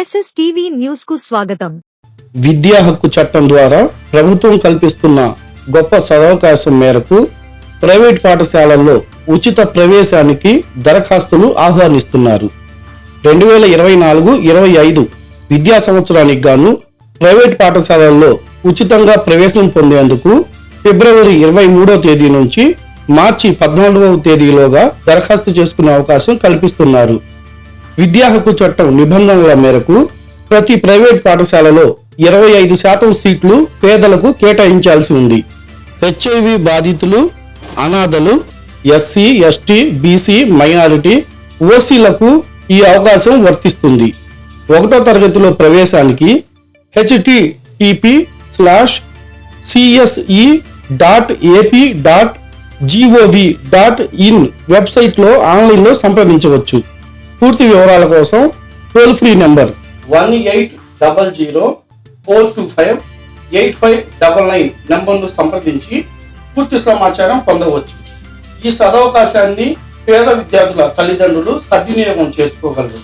SSTV న్యూస్కు స్వాగతం. విద్యా హక్కు చట్టం ద్వారా ప్రభుత్వం కల్పిస్తున్న గొప్ప సదవకాశం మేరకు ప్రైవేట్ పాఠశాలల్లో ఉచిత ప్రవేశానికి దరఖాస్తులు ఆహ్వానిస్తున్నారు. రెండు వేల ఇరవై నాలుగు ఇరవై ఐదు విద్యా సంవత్సరానికి గాను ప్రైవేట్ పాఠశాలల్లో ఉచితంగా ప్రవేశం పొందేందుకు ఫిబ్రవరి ఇరవై మూడో తేదీ నుంచి మార్చి పద్నాలుగవ తేదీలోగా దరఖాస్తు చేసుకునే అవకాశం కల్పిస్తున్నారు. విద్యా హక్కు చట్టం నిబంధనల మేరకు ప్రతి ప్రైవేట్ పాఠశాలలో ఇరవై ఐదు శాతం సీట్లు పేదలకు కేటాయించాల్సి ఉంది. హెచ్ఐవి బాధితులు అనాథలు ఎస్సీ ఎస్టీ బీసీ మైనారిటీ ఓసీలకు ఈ అవకాశం వర్తిస్తుంది. ఒకటో తరగతిలో ప్రవేశానికి HTTP slash CSE dot AP dot GOV dot in వెబ్సైట్లో ఆన్లైన్లో సంప్రదించవచ్చు. పూర్తి వివరాల కోసం toll free number one eight double zero four two five eight five double nine నెంబర్ను సంప్రదించి పూర్తి సమాచారం పొందవచ్చు. ఈ సదవకాశాన్ని పేద విద్యార్థుల తల్లిదండ్రులు సద్వినియోగం చేసుకోగలరు.